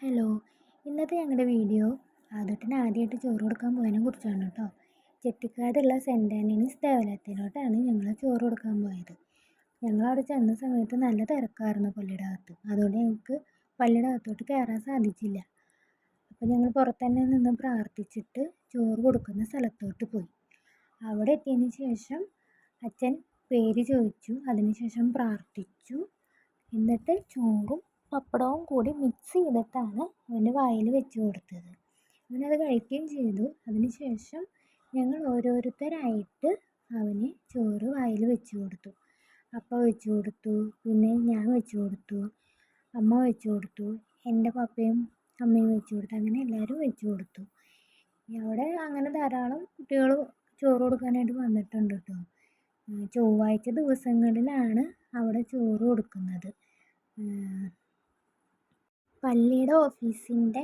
Hello ഇന്നത്തെ ഞങ്ങളുടെ video ആദ്യത്തിന് ആദ്യമായിട്ട് ചോറ് കൊടുക്കാൻ പോയതിനെ കുറിച്ചാണ് കേട്ടോ ചെട്ടിക്കാടുള്ള സെന്റ് ആന്റണീസ് ദേവാലയത്തിലോട്ടാണ് ഞങ്ങൾ ചോറ് കൊടുക്കാൻ പോയത്. ഞങ്ങളവിടെ ചെന്ന സമയത്ത് നല്ല തിരക്കായിരുന്നു പള്ളിയുടെ അകത്ത്. അതുകൊണ്ട് ഞങ്ങൾക്ക് പള്ളിയുടെ അകത്തോട്ട് കയറാൻ സാധിച്ചില്ല. അപ്പോൾ ഞങ്ങൾ പുറത്തു തന്നെ നിന്ന് പ്രാർത്ഥിച്ചിട്ട് ചോറ് കൊടുക്കുന്ന സ്ഥലത്തോട്ട് പോയി. അവിടെ എത്തിയതിന് ശേഷം അച്ഛൻ പേര് ചോദിച്ചു. അതിനുശേഷം പ്രാർത്ഥിച്ചു. എന്നിട്ട് ചോറും പപ്പടവും കൂടി മിക്സ് ചെയ്തിട്ടാണ് അവന്റെ വായിൽ വെച്ച് കൊടുത്തത്. അവനത് കഴിക്കുകയും ചെയ്തു. അതിന് ശേഷം ഞങ്ങൾ ഓരോരുത്തരായിട്ട് അവന് ചോറ് വായിൽ വെച്ച് കൊടുത്തു. അപ്പ വെച്ച് കൊടുത്തു. പിന്നെ ഞാൻ വെച്ച് കൊടുത്തു. അമ്മ വെച്ച് കൊടുത്തു. എന്റെ പപ്പയും അമ്മയും വെച്ച് കൊടുത്തു. അങ്ങനെ എല്ലാവരും വെച്ച് കൊടുത്തു. അവിടെ അങ്ങനെ ധാരാളം കുട്ടികൾ ചോറ് കൊടുക്കാനായിട്ട് വന്നിട്ടുണ്ട് കേട്ടോ. ചൊവ്വാഴ്ച ദിവസങ്ങളിലാണ് അവിടെ ചോറ് കൊടുക്കുന്നത്. പള്ളിയുടെ ഓഫീസിന്റെ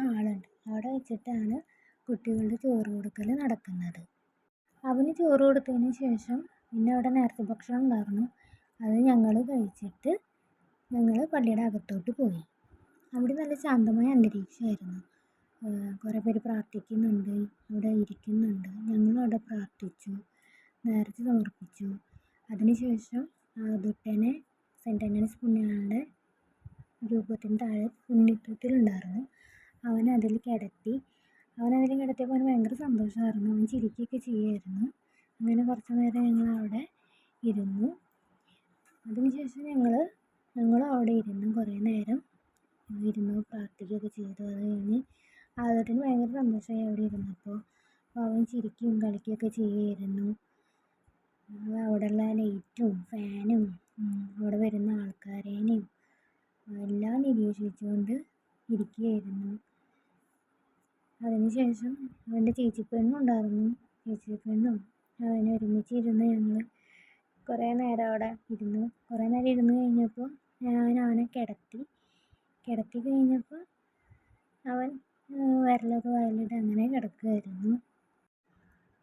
ഹാൾ ഉണ്ട് അവിടെ വെച്ചിട്ടാണ് കുട്ടികളുടെ ചോറ് കൊടുക്കൽ നടക്കുന്നത്. അവന് ചോറ് കൊടുത്തതിന് ശേഷം പിന്നെ അവിടെ നേരത്തെ ഭക്ഷണം ഉണ്ടായിരുന്നു. അത് ഞങ്ങൾ കഴിച്ചിട്ട് ഞങ്ങൾ പള്ളിയുടെ അകത്തോട്ട് പോയി. അവിടെ നല്ല ശാന്തമായ അന്തരീക്ഷമായിരുന്നു. കുറേ പേര് പ്രാർത്ഥിക്കുന്നുണ്ട്. അവിടെ ഇരിക്കുന്നുണ്ട്. ഞങ്ങളും ഞങ്ങളവിടെ പ്രാർത്ഥിച്ചു. നേരത്തെ സമർപ്പിച്ചു. അതിനുശേഷം ദുട്ടനെ സെന്റ് ആന്റണീസ് പുണ്യാളന്റെ രൂപത്തിന് താഴെ ഉണ്ടായിരുന്നു അവൻ അതിൽ കിടത്തി. അവൻ അതിൽ കിടത്തിയപ്പോൾ അവന് ഭയങ്കര സന്തോഷമായിരുന്നു. അവൻ ചിരിക്കുകയൊക്കെ ചെയ്യുമായിരുന്നു. അങ്ങനെ കുറച്ച് നേരം ഞങ്ങൾ അവിടെ ഇരുന്നു. അതിനുശേഷം ഞങ്ങൾ ഞങ്ങളും അവിടെ ഇരുന്നു. കുറേ നേരം ഇരുന്നു പ്രാർത്ഥിക്കുകയൊക്കെ ചെയ്തു. അത് കഴിഞ്ഞ് ആദ്യത്തിന് ഭയങ്കര സന്തോഷമായി അവിടെ ഇരുന്നപ്പോൾ അപ്പോൾ അവൻ ചിരിക്കുകയും കളിക്കുകയൊക്കെ ചെയ്യുമായിരുന്നു. അവിടെയുള്ള ലൈറ്റും ഫാനും അവിടെ വരുന്ന ആൾക്കാരേനെയും എല്ലാം നിരീക്ഷിച്ചുകൊണ്ട് ഇരിക്കുകയായിരുന്നു. അതിനുശേഷം അവന്റെ ചേച്ചിപ്പെണ്ണും ഉണ്ടായിരുന്നു. ചേച്ചിപ്പെണ്ണും അവനും ഒരുമിച്ചിരുന്ന് ഞങ്ങൾ കുറേ നേരം അവിടെ ഇരുന്നു. കുറേ നേരം ഇരുന്ന് കഴിഞ്ഞപ്പോൾ ഞാൻ അവനെ കിടത്തി. കിടത്തി കഴിഞ്ഞപ്പോൾ അവൻ വിരലൊക്കെ വായിലിട്ട് അങ്ങനെ കിടക്കുകയായിരുന്നു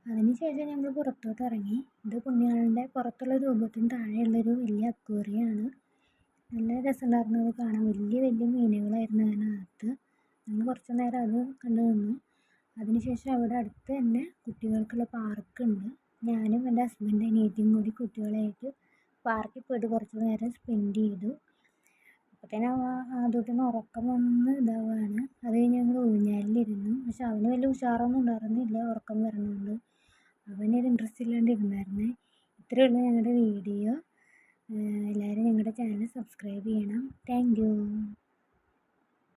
അതിനുശേഷം ഞങ്ങൾ പുറത്തോട്ട് ഇറങ്ങി ഇത് പുണ്യാളന്റെ പുറത്തുള്ള രൂപത്തിന് താഴെയുള്ളൊരു വലിയ അക്വേറിയമാണ് നല്ല രസമുണ്ടായിരുന്നു. അത് കാണാൻ വലിയ വലിയ മീനുകളായിരുന്നു അതിനകത്ത്. ഞങ്ങൾ കുറച്ച് നേരം അത് കണ്ടു നിന്നു. അതിനുശേഷം അവിടെ അടുത്ത് തന്നെ കുട്ടികൾക്കുള്ള പാർക്കുണ്ട് ഞാനും എന്റെ ഹസ്ബൻഡ് അനിയത്തിയും കൂടി കുട്ടികളായിട്ട് പാർക്കിൽ പോയിട്ട് കുറച്ച് നേരം സ്പെൻഡ് ചെയ്തു. അപ്പോഴത്തേനും ആദ്യത്തിന് ഉറക്കം വന്ന് ഇതാവുകയാണ് അത് കഴിഞ്ഞ് ഞങ്ങൾ ഊഞ്ഞാലിലിരുന്നു. പക്ഷെ അവന് വലിയ ഉഷാറൊന്നും ഉണ്ടായിരുന്നില്ല ഉറക്കം വരുന്നുണ്ട് അവനൊരു ഇൻട്രസ്റ്റ് ഇല്ലാണ്ട് ഇരുന്നായിരുന്നേ. ഇത്രയേ ഉള്ളൂ ഞങ്ങളുടെ വീഡിയോ ഞങ്ങളുടെ ചാനൽ സബ്സ്ക്രൈബ് ചെയ്യണം. താങ്ക്